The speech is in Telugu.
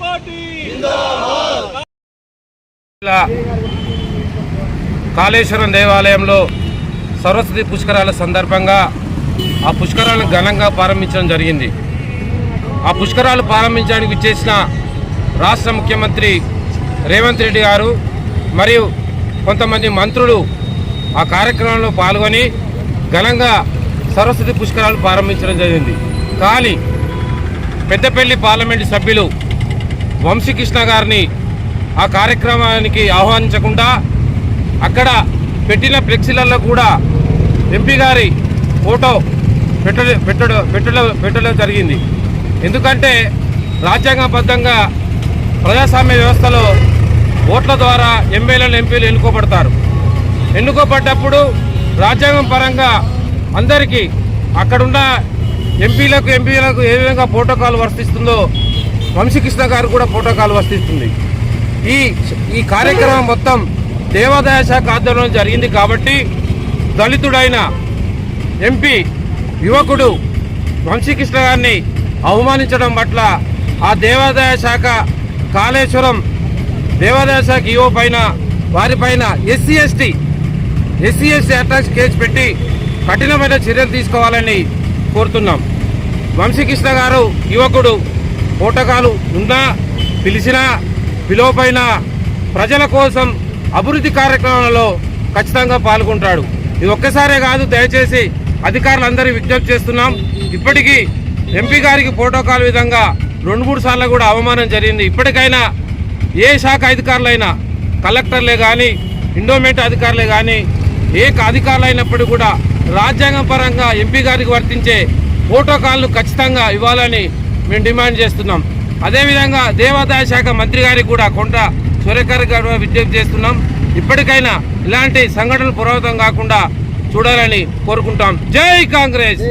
పార్టీ. కాళేశ్వరం దేవాలయంలో సరస్వతి పుష్కరాల సందర్భంగా ఆ పుష్కరాలను ఘనంగా ప్రారంభించడం జరిగింది. ఆ పుష్కరాలు ప్రారంభించడానికి విచ్చేసిన రాష్ట్ర ముఖ్యమంత్రి రేవంత్ రెడ్డి గారు మరియు కొంతమంది మంత్రులు ఆ కార్యక్రమంలో పాల్గొని ఘనంగా సరస్వతి పుష్కరాలు ప్రారంభించడం జరిగింది. కానీ పెద్దపల్లి పార్లమెంటు సభ్యులు వంశీకృష్ణ గారిని ఆ కార్యక్రమానికి ఆహ్వానించకుండా అక్కడ పెట్టిన ఫ్లెక్సీలలో కూడా ఎంపీ గారి ఫోటో పెట్ట పెట్టడం పెట్టడం పెట్టడం జరిగింది. ఎందుకంటే రాజ్యాంగబద్ధంగా ప్రజాస్వామ్య వ్యవస్థలో ఓట్ల ద్వారా ఎమ్మెల్యేలు ఎంపీలు ఎన్నుకోబడతారు. ఎన్నుకోబడ్డప్పుడు రాజ్యాంగం పరంగా అందరికీ అక్కడున్న ఎంపీలకు ఎంపీలకు ఏ విధంగా ప్రోటోకాల్ వర్తిస్తుందో వంశీకృష్ణ గారు కూడా ప్రోటోకాల్ వర్తిస్తుంది. ఈ ఈ కార్యక్రమం మొత్తం దేవాదాయ శాఖ ఆధ్వర్యంలో జరిగింది కాబట్టి దళితుడైన ఎంపీ యువకుడు వంశీకృష్ణ గారిని అవమానించడం పట్ల ఆ దేవాదాయ శాఖ కాళేశ్వరం దేవాదాయ శాఖ ఈఓ పైన వారిపైన SC ST SC ST attach case పెట్టి కఠినమైన చర్యలు తీసుకోవాలని కోరుతున్నాం. వంశీకృష్ణ గారు యువకుడు పోటకాలు ఉన్నా పిలిచినా పిలువపైన ప్రజల కోసం అభివృద్ధి కార్యక్రమాలలో ఖచ్చితంగా పాల్గొంటాడు. ఇది ఒక్కసారే కాదు దయచేసి అధికారులందరూ విజ్ఞప్తి చేస్తున్నాం. ఇప్పటికీ ఎంపీ గారికి ప్రోటోకాల్ విధంగా రెండు మూడు సార్లు కూడా అవమానం జరిగింది. ఇప్పటికైనా ఏ శాఖ అధికారులైనా కలెక్టర్లే కానీ ఇండోమెంట్ అధికారులే కానీ ఏ అధికారులు కూడా రాజ్యాంగం పరంగా ఎంపీ గారికి వర్తించే ప్రోటోకాల్ను ఖచ్చితంగా ఇవ్వాలని మేము డిమాండ్ చేస్తున్నాం. అదేవిధంగా దేవాదాయ శాఖ మంత్రి గారికి కూడా కొండ సురేఖర్ గారు విజ్ఞప్తి చేస్తున్నాం. ఇప్పటికైనా ఇలాంటి సంఘటనలు పురోగతం కాకుండా చూడాలని కోరుకుంటాం. జై కాంగ్రెస్!